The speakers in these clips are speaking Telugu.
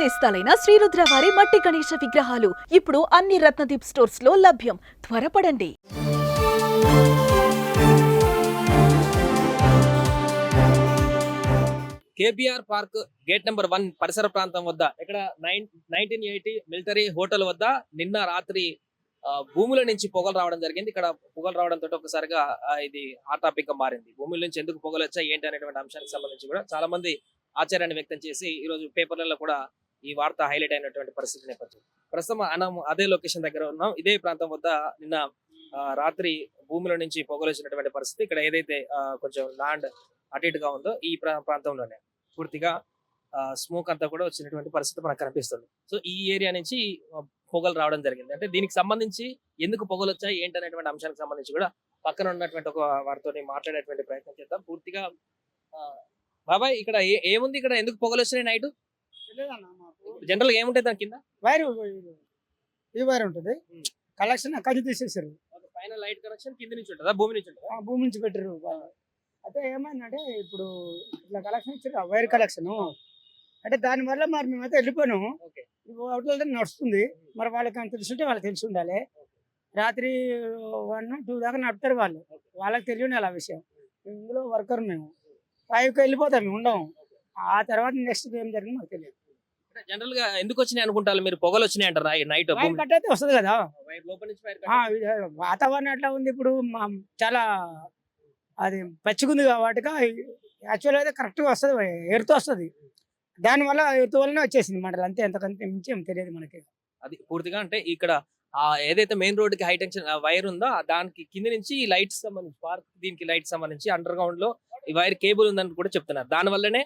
నేస్తాలైన శ్రీరుద్ర వారి మట్టి గణేష విగ్రహాలు ఇప్పుడు అన్ని రత్నదీప్ స్టోర్స్లో లభ్యం. త్వరపడండి. KBR park gate number one పరిసర ప్రాంతం వద్ద ఇక్కడ nine nineteen eighty military hotel వద్ద నిన్న రాత్రి భూముల నుంచి పొగలు రావడం జరిగింది. ఇక్కడ పొగలు రావడంతో ఒకసారిగా ఇది హాట్ టాపిక్గా మారింది. భూముల నుంచి ఎందుకు పొగలు వచ్చాయి ఏంటి అనేటువంటి అంశానికి సంబంధించి కూడా చాలా మంది ఆశ్చర్యాన్ని వ్యక్తం చేసి ఈ రోజు పేపర్లలో కూడా ఈ వార్త హైలైట్ అయినటువంటి పరిస్థితి నేపథ్యం. ప్రస్తుతం మనం అదే లొకేషన్ దగ్గర ఉన్నాం. ఇదే ప్రాంతం వద్ద నిన్న రాత్రి భూమిలో నుంచి పొగలు వచ్చినటువంటి పరిస్థితి. ఇక్కడ ఏదైతే కొంచెం ల్యాండ్ అటు ఇటుగా ఉందో ఈ ప్రా- ప్రాంతంలోనే. పూర్తిగా స్మోక్ అంతా కూడా వచ్చినటువంటి పరిస్థితి మనకు కనిపిస్తుంది. సో ఈ ఏరియా నుంచి పొగలు రావడం జరిగింది. అంటే దీనికి సంబంధించి ఎందుకు పొగలు వచ్చాయి ఏంటి అనేటువంటి అంశానికి సంబంధించి కూడా పక్కన ఉన్నటువంటి ఒక వారితో మాట్లాడేటువంటి ప్రయత్నం చేద్దాం. పూర్తిగా బాబాయ్ ఇక్కడ ఏ- ఏముంది ఇక్కడ? ఎందుకు పొగలు వచ్చినాయి నైట్? జనరల్గా ఏముంటాయి దాని కింద? వైర్ ఈ వైర్ ఉంటుంది. కలెక్షన్ కజ్జి తీసేసారు. పైన లైట్ కనెక్షన్ కింద నుంచి ఉంటుందా? భూమి నుంచి ఉంటుందా? భూమి నుంచి పెట్టారు. అయితే ఏమైందంటే ఇప్పుడు ఇట్లా కలెక్షన్ ఇచ్చారు వైర్ కలెక్షన్. అంటే దానివల్ల మరి మేమైతే వెళ్ళిపోయాము ఓకే. అవుట్లతో నడుస్తుంది. మరి వాళ్ళకి అంత తెలుసుంటే వాళ్ళకి తెలిసి ఉండాలి. రాత్రి వన్ టూ దాకా నడుపుతారు వాళ్ళు. వాళ్ళకి తెలియ ఉండాలి ఆ విషయం. ఇందులో వర్కర్ మేము. ఫైవ్కి వెళ్ళిపోతాం మేము ఉండము ఆ తర్వాత నెక్స్ట్ ఏం జరిగింది మాకు తెలియదు. జనరల్గా ఎందుకు వచ్చినాయి అనుకుంటారు? మీరు పొగలు వచ్చినాయి అంటారా. నైట్ వైర్ కట్ అయితే వస్తుంది కదా? లోపల నుంచి ఆ. ఇది వాతావరణం ఎట్లా ఉంది ఇప్పుడు? మా- చాలా అది పచ్చిగుంది కాబట్టి యాక్చువల్ అయితే కరెక్ట్గా వస్తుంది. ఎరుతూ వస్తుంది. దానివల్ల ఎరుతు వల్లనే వచ్చేసింది మంటలు. అంతే ఎంతకంటే మించి ఏం తెలియదు మనకి. అది పూర్తిగా అంటే ఇక్కడ ఆ ఏదైతే మెయిన్ రోడ్కి హై టెన్షన్ వైర్ ఉందో ఆ దానికి కింద నుంచి ఈ లైట్స్ సంబంధించి పార్క్ దీనికి లైట్స్ సంబంధించి అండర్ గ్రౌండ్లో ఈ వైర్ కేబుల్ ఉందని కూడా చెప్తున్నారు. దాని వల్లనే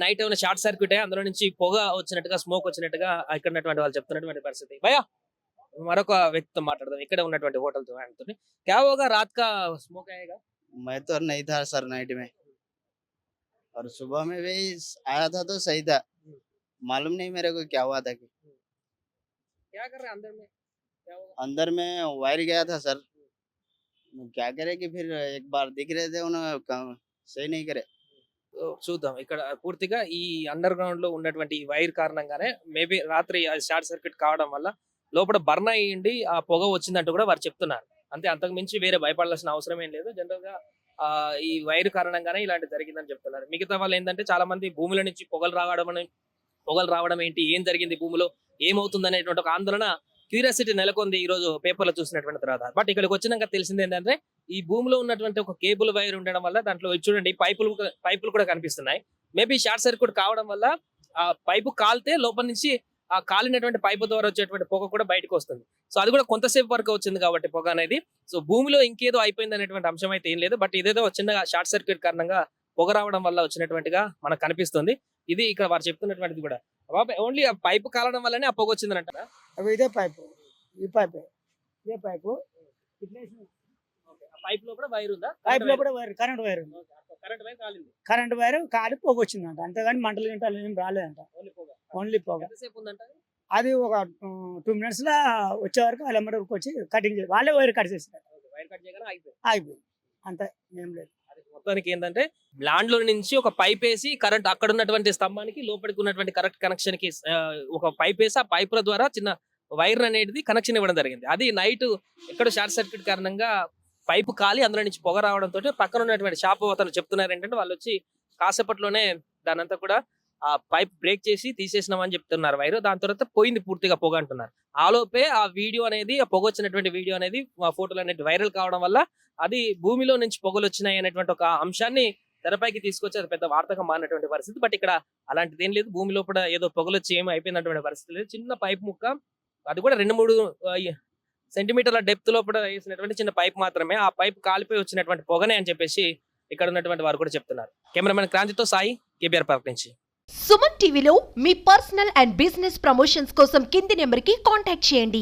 నైట్ ఏమైనా షార్ట్ సర్క్యూట్ అయ్యి అందులో నుంచి పొగ వచ్చినట్టుగా స్మోక్ వచ్చినట్టుగా ఇక్కడ ఉన్నటువంటి వాళ్ళు చెప్తున్నటువంటి పరిస్థితి భయ మరొక వ్యక్తితో మాట్లాడదాం ఇక్కడ ఉన్నటువంటి హోటల్ తో ఆయనతో క్యా హోగా రాత్ కా స్మోక్ అయ్యేగా मैं तो नहीं था सर नाइट में और सुबह में भी आया था तो सही था मालूम नहीं मेरे को क्या हुआ था कि क्या कर रहे हैं अंदर में क्या होगा अंदर में वायर गया था सर क्या करे कि फिर एक बार दिख रहे थे उन्होंने काम- सही नहीं करे చూద్దాం. ఇక్కడ పూర్తిగా ఈ అండర్ గ్రౌండ్లో ఉన్నటువంటి వైర్ కారణంగానే మేబీ రాత్రి షార్ట్ సర్క్యూట్ కావడం వల్ల లోపల బర్న్ అయ్యిండి ఆ పొగ వచ్చిందంటూ కూడా వారు చెప్తున్నారు. అంతే అంతకు మించి వేరే భయపడాల్సిన అవసరం ఏం లేదు. జనరల్గా ఆ ఈ వైర్ కారణంగానే ఇలాంటి జరిగిందని చెప్తున్నారు. మిగతా వాళ్ళు ఏంటంటే చాలా మంది భూముల నుంచి పొగలు రావడం పొగలు రావడం ఏంటి ఏం జరిగింది భూమిలో ఏమవుతుంది అనేటువంటి ఒక ఆందోళన క్యూరియాసిటీ నెలకొంది ఈ రోజు పేపర్లో చూసినటువంటి తర్వాత. బట్ ఇక్కడికి వచ్చినాక తెలిసింది ఏంటంటే ఈ భూమిలో ఉన్నటువంటి ఒక కేబుల్ వైర్ ఉండడం వల్ల దాంట్లో చూడండి పైపులు పైపులు కూడా కనిపిస్తున్నాయి. మేబీ షార్ట్ సర్క్యూట్ కావడం వల్ల ఆ పైపు కాలితే లోపల నుంచి ఆ కాలినటువంటి పైపు ద్వారా వచ్చేటువంటి పొగ కూడా బయటకు వస్తుంది. సో అది కూడా కొంతసేపు వరకు వచ్చింది కాబట్టి పొగ అనేది. సో భూమిలో ఇంకేదో అయిపోయింది అనేటువంటి అంశం అయితే ఏం లేదు. బట్ ఇదేదో చిన్నగా షార్ట్ సర్క్యూట్ కారణంగా పొగ రావడం వల్ల వచ్చినటువంటిగా మనకు కనిపిస్తుంది. ఇది ఇక్కడ వారు చెప్తున్నటువంటిది కూడా. ఓన్లీ ఆ పైపు కాలడం వల్లనే ఆ పొగ వచ్చింది అంటారా ఇదే పైపు. ఈ పైపు. ఇదే పైపు. పైప్లో కూడా వైర్ ఉందా? పైప్లో కూడా వైర్ కరెంట్ వైర్ ఉంది. కరెంట్ వైర్ కాలింది. కరెంట్ వైర్ కాలి పోగు వచ్చిందంట అంతేగాని మంటలు గింటలు ఏం రాలేదంట. ఓన్లీ పొగ. ఓన్లీ పోగ. ఎంతసేపు ఉందంట అది? ఒక టూ మినిట్స్లో వచ్చే వరకు వాళ్ళ వరకు వచ్చి కటింగ్ వాళ్ళే వైర్ కట్ చేసి వైర్ కట్ చేయగానే అయిపోయింది ఆగిపోయింది. అంతే ఏం లేదు. మొత్తానికి ఏంటంటే ల్యాండ్లో నుంచి ఒక పైప్ వేసి కరెంట్ అక్కడ ఉన్నటువంటి స్తంభానికి లోపలికి ఉన్నటువంటి కరెక్ట్ కనెక్షన్కి ఒక పైప్ వేసి ఆ పైపుల ద్వారా చిన్న వైర్ అనేది కనెక్షన్ ఇవ్వడం జరిగింది. అది నైట్ ఎక్కడ షార్ట్ సర్క్యూట్ కారణంగా పైపు కాలి అందులో నుంచి పొగ రావడంతో పక్కన ఉన్నటువంటి షాప్ అతను చెప్తున్నారు ఏంటంటే వాళ్ళు వచ్చి కాసేపట్లోనే దానంతా కూడా ఆ పైప్ బ్రేక్ చేసి తీసేసినామని చెప్తున్నారు వైరు. దాని తర్వాత పోయింది పూర్తిగా పొగ అంటున్నారు. ఆలోపే ఆ వీడియో అనేది ఆ పొగ వచ్చినటువంటి వీడియో అనేది ఆ ఫోటోలు అనేది వైరల్ కావడం వల్ల అది భూమిలో నుంచి పొగలు వచ్చినాయి అనేటువంటి ఒక అంశాన్ని తెరపైకి తీసుకొచ్చి అది పెద్ద వార్తగా మారినటువంటి పరిస్థితి. బట్ ఇక్కడ అలాంటిది ఏం లేదు. భూమి లోపల ఏదో పొగలు వచ్చి ఏమి అయిపోయినటువంటి పరిస్థితి లేదు. చిన్న పైప్ ముక్క అది కూడా రెండు మూడు సెంటీమీటర్ల డెప్త్ లోపల వేసినటువంటి చిన్న పైప్ మాత్రమే. ఆ పైప్ కాలిపోయి వచ్చినటువంటి పొగనే అని చెప్పేసి ఇక్కడ ఉన్నటువంటి వారు కూడా చెప్తున్నారు. కెమెరామెన్ క్రాంతితో సాయి కేబీఆర్ పార్క్ నుంచి. సుమన్ టీవీలో మీ పర్సనల్ అండ్ బిజినెస్ ప్రమోషన్స్ కోసం కింది నెంబర్కి కాంటాక్ట్ చేయండి.